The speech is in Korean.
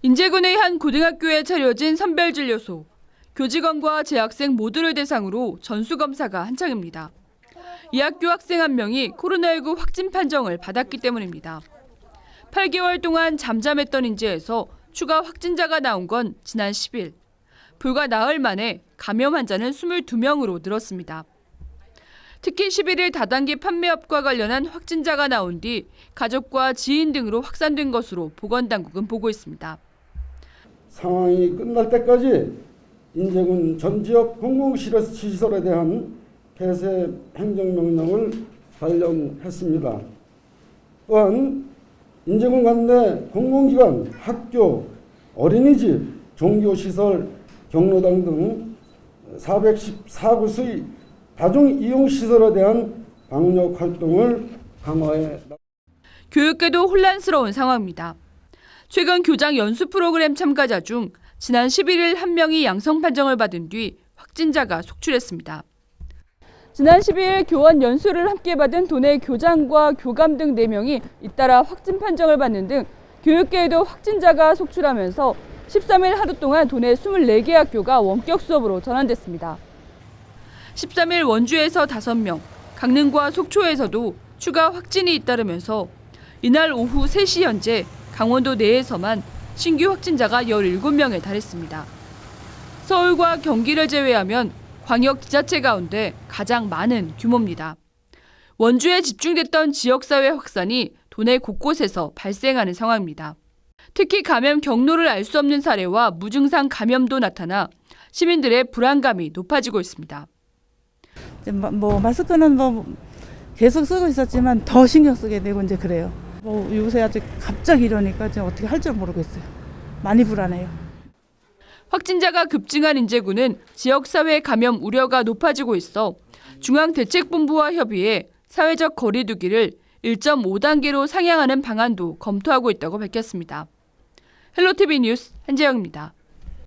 인제군의 한 고등학교에 차려진 선별진료소. 교직원과 재학생 모두를 대상으로 전수검사가 한창입니다. 이 학교 학생 한 명이 코로나19 확진 판정을 받았기 때문입니다. 8개월 동안 잠잠했던 인제에서 추가 확진자가 나온 건 지난 10일. 불과 나흘 만에 감염 환자는 22명으로 늘었습니다. 특히 11일 다단계 판매업과 관련한 확진자가 나온 뒤 가족과 지인 등으로 확산된 것으로 보건당국은 보고 있습니다. 상황이 끝날 때까지 인제군 전 지역 공공시설에 대한 폐쇄 행정명령을 발령했습니다. 또한 인제군 관내 공공기관, 학교, 어린이집, 종교시설, 경로당 등 414곳의 다중이용시설에 대한 방역 활동을 강화해 교육계도 혼란스러운 상황입니다. 최근 교장 연수 프로그램 참가자 중 지난 11일 한 명이 양성 판정을 받은 뒤 확진자가 속출했습니다. 지난 12일 교원 연수를 함께 받은 도내 교장과 교감 등 4명이 잇따라 확진 판정을 받는 등 교육계에도 확진자가 속출하면서 13일 하루 동안 도내 24개 학교가 원격 수업으로 전환됐습니다. 13일 원주에서 5명, 강릉과 속초에서도 추가 확진이 잇따르면서 이날 오후 3시 현재 강원도 내에서만 신규 확진자가 17명에 달했습니다. 서울과 경기를 제외하면 광역 지자체 가운데 가장 많은 규모입니다. 원주에 집중됐던 지역사회 확산이 도내 곳곳에서 발생하는 상황입니다. 특히 감염 경로를 알 수 없는 사례와 무증상 감염도 나타나 시민들의 불안감이 높아지고 있습니다. 뭐 마스크는 뭐 계속 쓰고 있었지만 더 신경 쓰게 되고 이제 그래요. 뭐 요새 아직 갑자기 이러니까 이제 어떻게 할 줄 모르겠어요. 많이 불안해요. 확진자가 급증한 인제군은 지역사회 감염 우려가 높아지고 있어 중앙대책본부와 협의해 사회적 거리두기를 1.5단계로 상향하는 방안도 검토하고 있다고 밝혔습니다. 헬로티비 뉴스 한재영입니다.